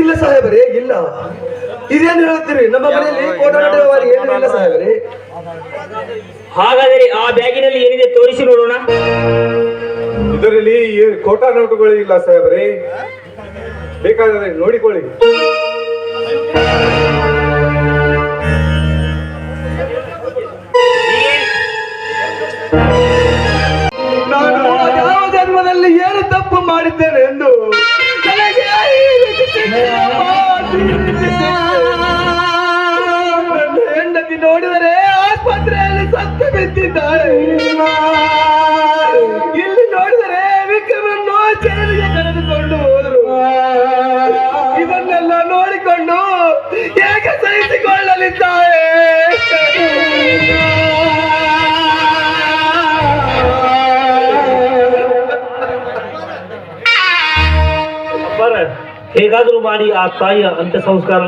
ಇಲ್ಲ ಸಾಹೇಬರೇ ಇಲ್ಲ. ಇದೇನು ಹೇಳ್ತೀರಿ? ನಮ್ಮ ಮನೆಯಲ್ಲಿ ಸಾಹೇಬ್ರಿ ಏನು ಇಲ್ಲ ಸಾಹೇಬರೇ. ಹಾಗಾದರೆ ಆ ಬ್ಯಾಗಿನಲ್ಲಿ ಏನಿದೆ ತೋರಿಸಿ ನೋಡೋಣ. ಇದರಲ್ಲಿ ಈ ಕೋಟಾ ನೋಟುಗಳು ಇಲ್ಲ ಸಾಹೇಬ್ರೆ. ಬೇಕಾದರೆ ನೋಡಿಕೊಳ್ಳಿ. ನಾನು ಯಾವ ಜನ್ಮದಲ್ಲಿ ಏನು ತಪ್ಪು ಮಾಡಿದ್ದೇನೆ? ನೋಡಿದರೆ ಆಸ್ಪತ್ರೆಯಲ್ಲಿ ಸತ್ತು ಬಿದ್ದಿದ್ದಾಳೆ ಇಲ್ಲಿ ನೋಡಿದರೆ ವಿಕ್ರಮನ್ನು ಜೈಲಿಗೆ ಕರೆದುಕೊಂಡು ಹೋದರು. ಇದನ್ನೆಲ್ಲ ನೋಡಿಕೊಂಡು ಹೇಗೆ ಸಹಿಸಿಕೊಳ್ಳಲಿದ್ದಾರೆ? ಹೇಗಾದರೂ ಮಾಡಿ ಆ ತಾಯಿಯ ಅಂತ್ಯ ಸಂಸ್ಕಾರ